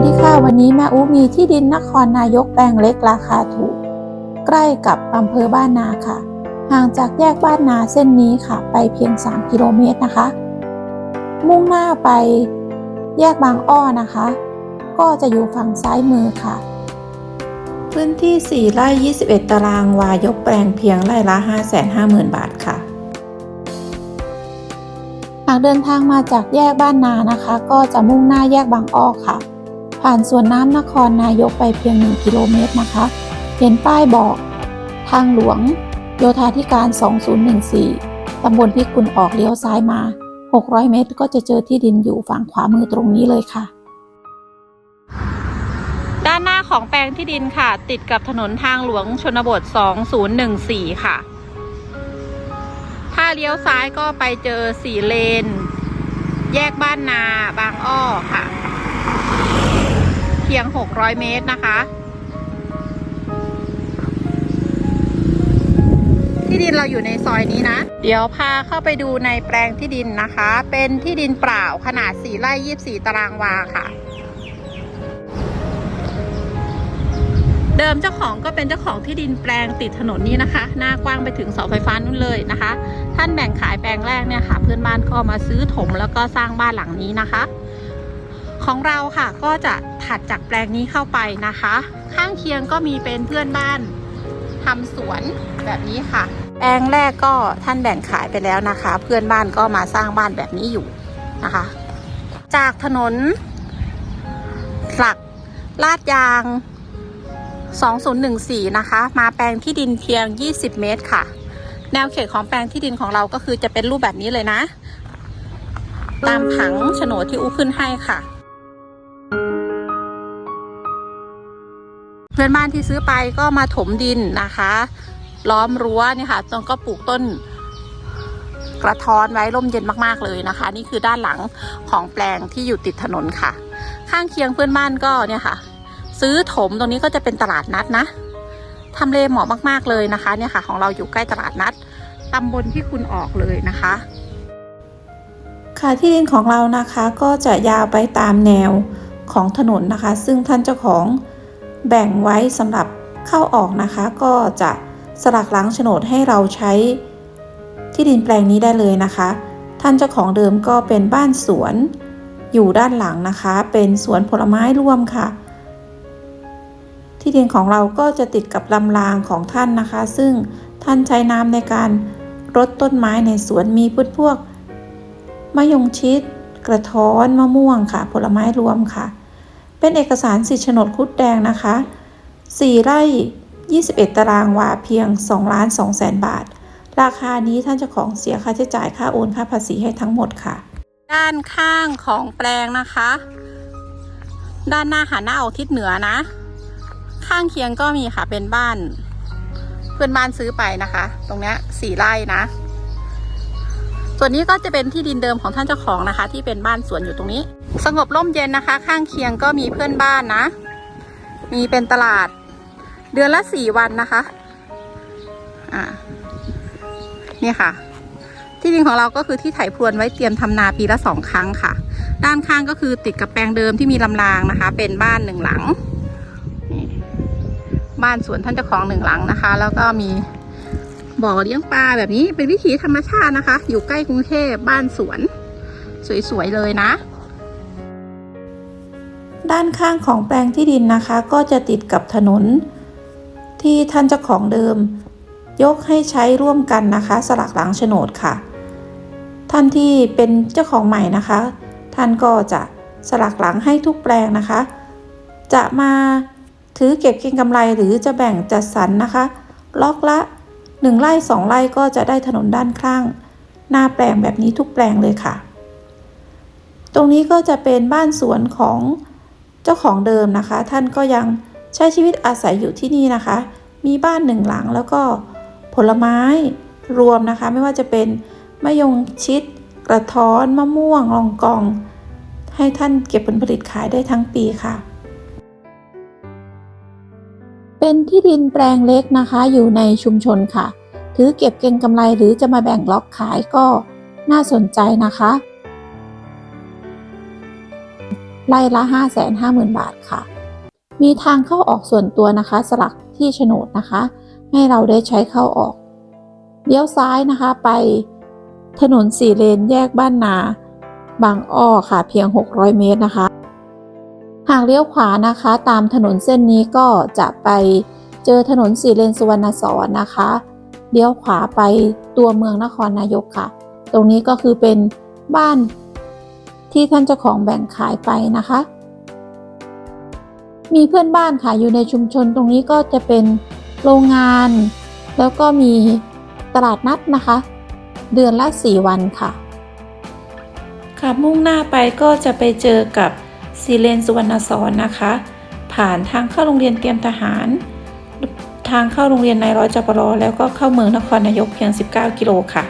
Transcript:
วัสดีค่ะ วันนี้แม่อูมีที่ดินนครนายกแปลงเล็กราคาถูก ใกล้กับอำเภอบ้านนาค่ะ ห่างจากแยกบ้านนาเส้นนี้ค่ะ ไปเพียง 3 กิโลเมตรนะคะ มุ่งหน้าไปแยกบางอ้อนะคะ ก็จะอยู่ฝั่งซ้ายมือค่ะ พื้นที่ 4 ไร่ 21 ตารางวายกแปลงเพียงไร่ละ 550,000 บาทค่ะหากเดินทางมาจากแยกบ้านนานะคะ ก็จะมุ่งหน้าแยกบางอ้อค่ะ ผ่านสวนน้ำนครนายกไปเพียง 1 กิโลเมตรนะคะ เห็นป้ายบอก ทางหลวง โยธาธิการ 2014 ตำบลพิกุลออกเลี้ยวซ้ายมา 600 เมตรก็จะเจอที่ดินอยู่ฝั่งขวามือตรงนี้เลยค่ะ ด้านหน้าของแปลงที่ดินค่ะ ติดกับถนนทางหลวงชนบท 2014 ค่ะ ถ้าเลี้ยวซ้ายก็ไปเจอสี่เลน แยกบ้านนาบางอ้อค่ะ เพียง 600 เมตรนะคะ ที่ดินเราอยู่ในซอยนี้นะ เดี๋ยวพาเข้าไปดูในแปลงที่ดินนะคะ เป็นที่ดินเปล่าขนาด 4 ไร่24 ตารางวาค่ะ เดิมเจ้าของก็เป็นเจ้าของที่ดินแปลงติดถนนนี้นะคะ หน้ากว้างไปถึงเสาไฟฟ้านู่นเลยนะคะ ท่านแบ่งขายแปลงแรกเนี่ยค่ะ เพื่อนบ้านก็มาซื้อถมแล้วก็สร้างบ้านหลังนี้นะคะ ของเราค่ะก็จะถัดจากแปลงนี้เข้าไปนะคะ ข้างเคียงก็มีเป็นเพื่อนบ้านทำสวนแบบนี้ค่ะ แปลงแรกก็ท่านแบ่งขายไปแล้วนะคะ เพื่อนบ้านก็มาสร้างบ้านแบบนี้อยู่นะคะ จากถนน หลักลาดยาง 2014 นะคะ มาแปลงที่ดินเพียง 20 เมตรค่ะ แนวเขตของแปลงที่ดินของเราก็คือจะเป็นรูปแบบนี้เลยนะ ตามผังโฉนดที่อู้ขึ้นให้ค่ะ พื่อนบ้านที่ซื้อไปก็มาถมดินนะคะ ล้อมรั้วเนี่ยค่ะตรงก็ปลูกต้นกระท้อนไว้ร่มเย็นมากๆเลยนะคะ นี่คือด้านหลังของแปลงที่อยู่ติดถนนค่ะ ข้างเคียงเพื่อนบ้านก็เนี่ยค่ะ ซื้อถมตรงนี้ก็จะเป็นตลาดนัดนะทำเลเหมาะมากๆเลยนะคะ เนี่ยค่ะ ของเราอยู่ใกล้ตลาดนัดตำบลที่คุณออกเลยนะคะ ค่ะที่ดินของเรานะคะก็จะยาวไปตามแนวของถนนนะคะ ซึ่งท่านเจ้าของ แบ่งไว้สำหรับเข้าออกนะคะ ก็จะสลักหลังโฉนดให้เราใช้ที่ดินแปลงนี้ได้เลยนะคะ ท่านเจ้าของเดิมก็เป็นบ้านสวน อยู่ด้านหลังนะคะ เป็นสวนผลไม้ร่วมค่ะ ที่ดินของเราก็จะติดกับลำรางของท่านนะคะ ซึ่งท่านใช้น้ำในการรดต้นไม้ในสวนมีพืชพวกมะยงชิด กระท้อนมะม่วงค่ะ ผลไม้รวมค่ะ เป็นเอกสารสิทธิโฉนดคุดแดงนะคะ 4 ไร่ 21 ตารางวาเพียง 2 ล้าน2แสนบาท ราคานี้ท่านเจ้าของเสียค่าใช้จ่ายค่าโอนค่าภาษีให้ทั้งหมดค่ะ ด้านข้างของแปลงนะคะ ด้านหน้าหันหน้าออกทิศเหนือนะ ข้างเคียงก็มีค่ะเป็นบ้าน เพื่อนบ้านซื้อไปนะคะ ตรงนี้สี่ไร่นะส่วนนี้ก็จะเป็นที่ดินเดิมของท่านเจ้าของนะคะ ที่เป็นบ้านสวนอยู่ตรงนี้ สงบร่มเย็นนะคะ ข้างเคียงก็มีเพื่อนบ้านนะ มีเป็นตลาด เดือนละสี่วันนะคะอ่านี่ค่ะ ที่ดินของเราก็คือที่ไถพรวนไว้เตรียมทำนาปีละสองครั้งค่ะ ด้านข้างก็คือติดกับแปลงเดิมที่มีลำรางนะคะ เป็นบ้านหนึ่งหลัง บ้านสวนท่านเจ้าของหนึ่งหลังนะคะ แล้วก็มีบ่อเลี้ยงปลาแบบนี้เป็นวิถีธรรมชาตินะคะ อยู่ใกล้กรุงเทพบ้านสวน สวยๆเลยนะ ด้านข้างของแปลงที่ดินนะคะ ก็จะติดกับถนน ที่ท่านเจ้าของเดิม ยกให้ใช้ร่วมกันนะคะ สลักหลังโฉนดค่ะ ท่านที่เป็นเจ้าของใหม่นะคะ ท่านก็จะสลักหลังให้ทุกแปลงนะคะ จะมาถือเก็บเก็งกำไรหรือจะแบ่งจัดสรรนะคะ ล็อกละ 1ไร่2ไร่ก็จะได้ถนนด้านข้าง หน้าแปลงแบบนี้ทุกแปลงเลยค่ะ ตรงนี้ก็จะเป็นบ้านสวนของ จ้าของเดิมนะคะ ท่านก็ยังใช้ชีวิตอาศัยอยู่ที่นี่นะคะ มีบ้านหนึ่งหลังแล้วก็ผลไม้รวมนะคะ ไม่ว่าจะเป็นมะยงชิด กระท้อนมะม่วงลองกอง ให้ท่านเก็บผลผลิตขายได้ทั้งปีค่ะ เป็นที่ดินแปลงเล็กนะคะอยู่ในชุมชนค่ะ ถือเก็บเก็งกำไรหรือจะมาแบ่งล็อกขายก็น่าสนใจนะคะ ไร่ละ 550,000 บาทค่ะ มีทางเข้าออกส่วนตัวนะคะ สลักที่โฉนดนะคะ ให้เราได้ใช้เข้าออก เลี้ยวซ้ายนะคะไปถนนสี่เลนแยกบ้านนา บางอ้อค่ะเพียง 600 เมตรนะคะ หากเลี้ยวขวานะคะ ตามถนนเส้นนี้ก็จะไปเจอถนนสี่เลนสุวรรณสอนนะคะเลี้ยวขวาไปตัวเมืองนครนายกค่ะ ตรงนี้ก็คือเป็นบ้าน ที่ท่านเจ้าของแบ่งขายไปนะคะ มีเพื่อนบ้านค่ะอยู่ในชุมชนตรงนี้ก็จะเป็นโรงงาน แล้วก็มีตลาดนัดนะคะ เดือนละ 4 วันค่ะขับมุ่งหน้าไปก็จะไปเจอกับซีเลนสุวรรณสอนนะคะ ผ่านทางเข้าโรงเรียนเตรียมทหาร ทางเข้าโรงเรียนนายร้อยจปรแล้วก็เข้าเมืองนครนายกเพียง 19 กิโลค่ะ